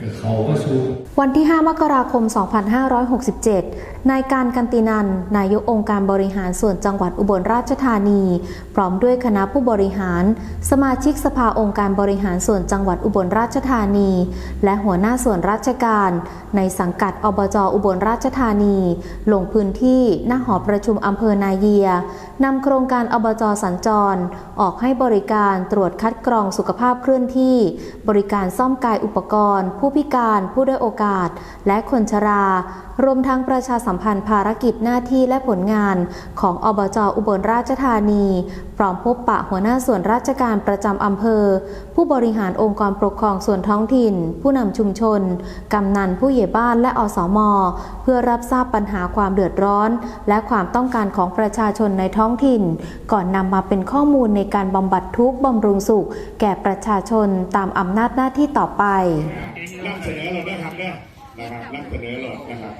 กับเขาก็สู้วันที่ 5 มกราคม 2567 นายการกันตินัน นายกองค์การบริหารส่วนจังหวัดอุบลราชธานี พร้อมด้วยคณะผู้บริหาร สมาชิกสภาองค์การบริหารส่วนจังหวัดอุบลราชธานี และหัวหน้าส่วนราชการ ในสังกัดอบจอุบลราชธานี ลงพื้นที่หน้าหอประชุมอำเภอนาเยียนำโครงการอบจสัญจร ออกให้บริการตรวจคัดกรองสุขภาพเคลื่อนที่ บริการซ่อมกายอุปกรณ์ผู้พิการผู้ด้อยโอกาส และคนชรา รวมทั้งประชาสัมพันธ์ภารกิจหน้าที่และผลงานของอบจอุบลราชธานี พร้อมพบปะหัวหน้าส่วนราชการประจำอำเภอ ผู้บริหารองค์กรปกครองส่วนท้องถิ่น ผู้นำชุมชน กำนันผู้ใหญ่บ้านและอสม เพื่อรับทราบปัญหาความเดือดร้อน และความต้องการของประชาชนในท้องถิ่น ก่อนนำมาเป็นข้อมูลในการบำบัดทุกข์บำรุงสุข แก่ประชาชนตามอำนาจหน้าที่ต่อไป นำเสนอเราด้วยครับเนี่ยนะครับนำเสนอเรานะครับ